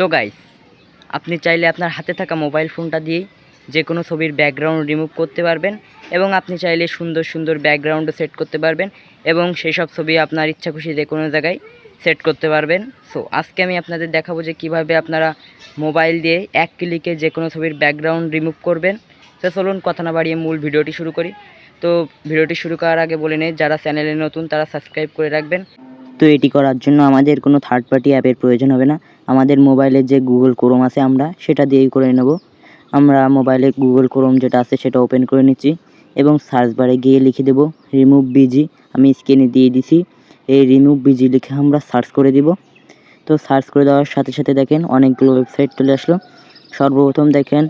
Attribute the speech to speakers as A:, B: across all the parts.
A: তো গাইস আপনি চাইলে আপনার হাতে থাকা মোবাইল ফোনটা দিয়েই যে কোনো ছবির ব্যাকগ্রাউন্ড রিমুভ করতে পারবেন এবং আপনি চাইলে সুন্দর সুন্দর ব্যাকগ্রাউন্ডও সেট করতে পারবেন এবং সেই সব ছবি আপনার ইচ্ছা খুশি যে কোনো জায়গায় সেট করতে পারবেন। সো আজকে আমি আপনাদের দেখাবো যে কীভাবে আপনারা মোবাইল দিয়ে এক ক্লিকে যে কোনো ছবির ব্যাকগ্রাউন্ড রিমুভ করবেন। তো চলুন কথা না বাড়িয়ে মূল ভিডিওটি শুরু করি। তো, ভিডিওটি শুরু করার আগে বলে নেই, যারা চ্যানেলে নতুন, তারা সাবস্ক্রাইব করে রাখবেন। তো এটি করার জন্য আমাদের কোনো থার্ড পার্টি অ্যাপের প্রয়োজন হবে না। আমাদের মোবাইলের যে গুগল ক্রোম আছে আমরা, সেটা দিয়েই করে নেব। আমরা মোবাইলে গুগল ক্রোম যেটা আছে, সেটা ওপেন করে নিচ্ছি এবং সার্চ বারে গিয়ে লিখে দেব রিমুভ বিজি আমি স্ক্রিনে দিয়ে দিছি। এই রিমুভ বিজি লিখে আমরা সার্চ করে দিব। তো সার্চ করে দেওয়ার সাথে সাথে দেখেন অনেকগুলো ওয়েবসাইট চলে আসলো। সর্বপ্রথম দেখেন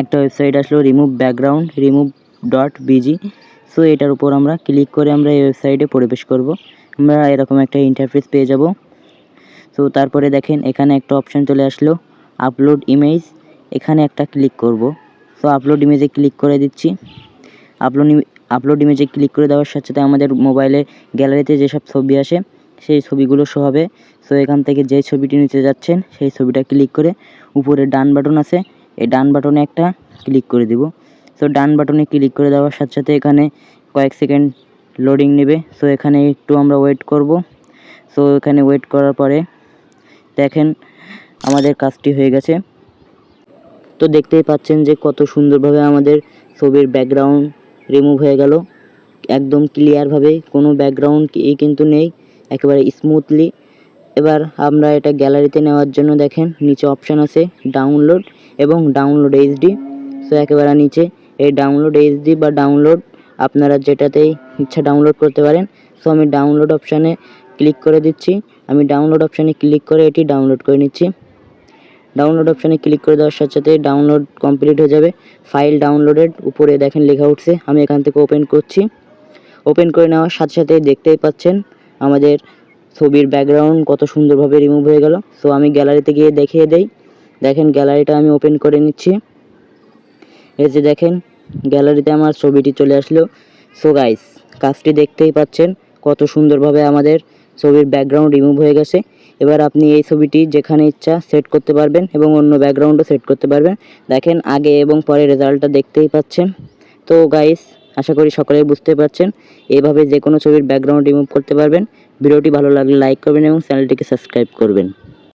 A: একটা ওয়েবসাইট আসলো remove background remove dot BG so এটার উপর আমরা ক্লিক করে আমরা এই ওয়েবসাইটে প্রবেশ করব। আমরা এরকম একটা ইন্টারফেস পেয়ে যাব। তো তারপরে দেখেন এখানে একটা অপশান চলে আসলো আপলোড ইমেজ এখানে একটা ক্লিক করব। সো আপলোড ইমেজে ক্লিক করে দিচ্ছি। আপলোড আপলোড ইমেজে ক্লিক করে দেওয়ার সাথে সাথে আমাদের মোবাইলে গ্যালারিতে যেসব ছবি আসে, সেই ছবিগুলো শো হবে। সো এখান থেকে যে ছবিটি নিতে যাচ্ছেন, সেই ছবিটা ক্লিক করে উপরে ডান বাটন আছে, এই ডান বাটনে একটা ক্লিক করে দিব। সো ডান বাটনে ক্লিক করে দেওয়ার সাথে সাথে এখানে কয়েক সেকেন্ড লোডিং নেবে। সো এখানে একটু আমরা ওয়েট করব। সো এখানে ওয়েট করার পরে দেখেন আমাদের কাজটি হয়ে গেছে। তো দেখতেই পাচ্ছেন যে কত সুন্দরভাবে আমাদের ছবির ব্যাকগ্রাউন্ড রিমুভ হয়ে গেল। একদম ক্লিয়ারভাবে কোনো ব্যাকগ্রাউন্ড এই কিন্তু নেই। একেবারে স্মুথলি এবার আমরা এটা গ্যালারিতে নেওয়ার জন্য দেখেন নিচে অপশান আছে ডাউনলোড এবং ডাউনলোড এইচডি সো একেবারে নিচে এই ডাউনলোড এইচডি বা ডাউনলোড আপনারা যেটাতেই ইচ্ছা ডাউনলোড করতে পারেন। সো আমি ডাউনলোড অপশানে ক্লিক করে দিচ্ছি। আমি ডাউনলোড অপশানে ক্লিক করে এটি ডাউনলোড করে নিচ্ছি। ডাউনলোড অপশানে ক্লিক করে দেওয়ার সাথে সাথে ডাউনলোড কমপ্লিট হয়ে যাবে। ফাইল ডাউনলোডেড উপরে দেখেন লেখা উঠছে। আমি এখান থেকে ওপেন করছি। ওপেন করে নেওয়ার সাথে সাথে দেখতেই পাচ্ছেন আমাদের ছবির ব্যাকগ্রাউন্ড কত সুন্দরভাবে রিমুভ হয়ে গেল। সো আমি গ্যালারিতে গিয়ে দেখিয়ে দেই। দেখেন গ্যালারিটা আমি ওপেন করে নিচ্ছি। এই যে দেখেন গ্যালারিতে আমার ছবিটি চলে আসলো। সো গাইস কাজটি দেখতেই পাচ্ছেন কত সুন্দরভাবে আমাদের ছবির ব্যাকগ্রাউন্ড রিমুভ হয়ে গেছে। এবার আপনি এই ছবিটি যেখানে ইচ্ছা সেট করতে পারবেন এবং অন্য ব্যাকগ্রাউন্ডও সেট করতে পারবেন। দেখেন আগে এবং পরে রেজাল্টটা দেখতেই পাচ্ছেন। তো গাইস আশা করি সকলেই বুঝতে পারছেন। এইভাবে যে কোনো ছবির ব্যাকগ্রাউন্ড রিমুভ করতে পারবেন। ভিডিওটি ভালো লাগলে লাইক করবেন এবং চ্যানেলটিকে সাবস্ক্রাইব করবেন।